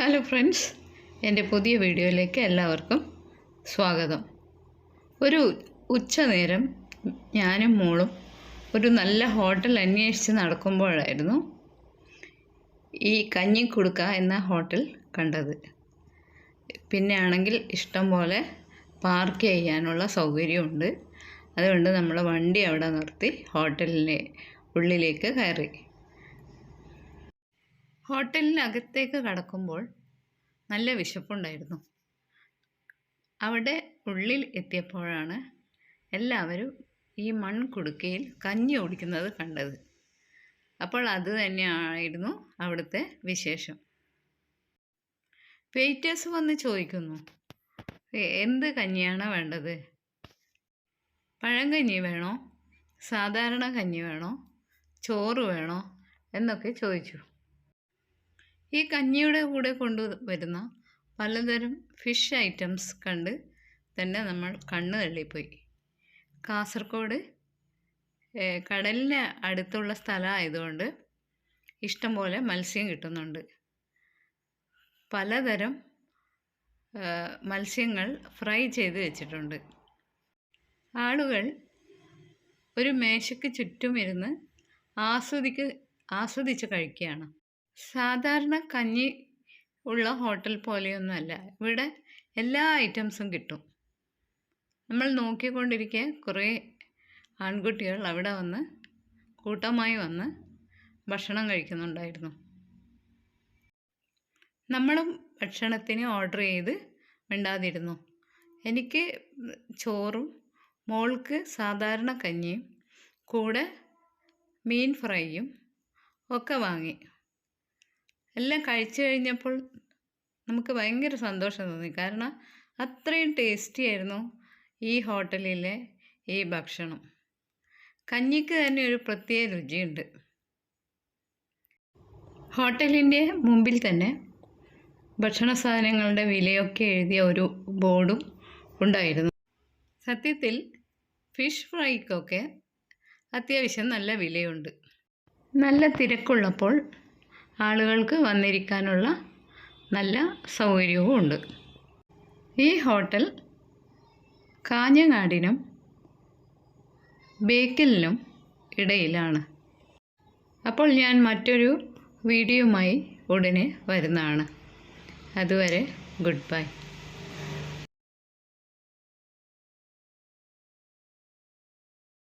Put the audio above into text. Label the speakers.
Speaker 1: Hello friends എന്റെ പുതിയ വീഡിയോയിലേക്ക് എല്ലാവർക്കും സ്വാഗതം. ഒരു ഉച്ചനേരം ഞാനും മോളും ഒരു നല്ല ഹോട്ടൽ അന്വേഷിച്ച് നടക്കുമ്പോഴായിരുന്നു ഈ കഞ്ഞിക്കുടുക്ക എന്ന ഹോട്ടൽ കണ്ടത്. പിന്നെ ആണെങ്കിൽ ഇഷ്ടം പോലെ പാർക്ക് ചെയ്യാനുള്ള സൗകര്യമുണ്ട്. അതുകൊണ്ട് നമ്മൾ വണ്ടി അവിടെ നിർത്തി ഹോട്ടലിന്റെ ഉള്ളിലേക്ക് കയറി. ഹോട്ടലിനകത്തേക്ക് കടക്കുമ്പോൾ നല്ല വിശപ്പുണ്ടായിരുന്നു. അവിടെ ഉള്ളിൽ എത്തിയപ്പോഴാണ് എല്ലാവരും ഈ മൺകുടുക്കയിൽ കഞ്ഞി ഓടിക്കുന്നത് കണ്ടത്. അപ്പോൾ അത് തന്നെയായിരുന്നു അവിടുത്തെ വിശേഷം. വെയിറ്റേഴ്സ് വന്ന് ചോദിക്കുന്നു എന്ത് കഞ്ഞിയാണ് വേണ്ടത്? പഴങ്കഞ്ഞി വേണോ? സാധാരണ കഞ്ഞി വേണോ? ചോറ് വേണോ? എന്നൊക്കെ ചോദിച്ചു. ഈ കഞ്ഞിയുടെ കൂടെ കൊണ്ടുവരുന്ന പലതരം ഫിഷ് ഐറ്റംസ് കണ്ട് തന്നെ നമ്മൾ കണ്ണ് തള്ളിപ്പോയി. കാസർഗോഡ് കടലിന് അടുത്തുള്ള സ്ഥലമായതുകൊണ്ട് ഇഷ്ടംപോലെ മത്സ്യം കിട്ടുന്നുണ്ട്. പലതരം മത്സ്യങ്ങൾ ഫ്രൈ ചെയ്ത് വെച്ചിട്ടുണ്ട്. ആളുകൾ ഒരു മേശയ്ക്ക് ചുറ്റും ഇരുന്ന് ആസ്വദിക്ക് ആസ്വദിച്ച് കഴിക്കുകയാണ്. സാധാരണ കഞ്ഞി ഉള്ള ഹോട്ടൽ പോലെയൊന്നുമല്ല. ഇവിടെ എല്ലാ ഐറ്റംസും കിട്ടും. നമ്മൾ നോക്കിക്കൊണ്ടിരിക്കെ കുറേ ആൺകുട്ടികൾ അവിടെ വന്ന് കൂട്ടമായി വന്ന് ഭക്ഷണം കഴിക്കുന്നുണ്ടായിരുന്നു. നമ്മളും ഭക്ഷണത്തിന് ഓർഡർ ചെയ്ത് മിണ്ടാതിരുന്നു. എനിക്ക് ചോറും മോൾക്ക് സാധാരണ കഞ്ഞിയും കൂടെ മീൻ ഫ്രൈയും ഒക്കെ വാങ്ങി. എല്ലാം കഴിച്ചു കഴിഞ്ഞപ്പോൾ നമുക്ക് ഭയങ്കര സന്തോഷം തോന്നി. കാരണം അത്രയും ടേസ്റ്റി ആയിരുന്നു ഈ ഹോട്ടലിലെ ഈ ഭക്ഷണം. കഞ്ഞിക്ക് തന്നെ ഒരു പ്രത്യേക രുചിയുണ്ട്. ഹോട്ടലിന്റെ മുമ്പിൽ തന്നെ ഭക്ഷണ സാധനങ്ങളുടെ വിലയൊക്കെ എഴുതിയ ഒരു ബോർഡും ഉണ്ടായിരുന്നു. സത്യത്തിൽ ഫിഷ് ഫ്രൈക്കൊക്കെ അത്യാവശ്യം നല്ല വിലയുണ്ട്. നല്ല തിരക്കുള്ളപ്പോൾ ആളുകൾക്ക് വന്നിരിക്കാനുള്ള നല്ല സൗകര്യവും ഉണ്ട് ഈ ഹോട്ടൽ കാഞ്ഞങ്ങാടിനും ബേക്കലിനും ഇടയിലാണ്. അപ്പോൾ ഞാൻ മറ്റൊരു വീഡിയോയുമായി ഉടനെ വരുന്നതാണ്. അതുവരെ ഗുഡ് ബൈ.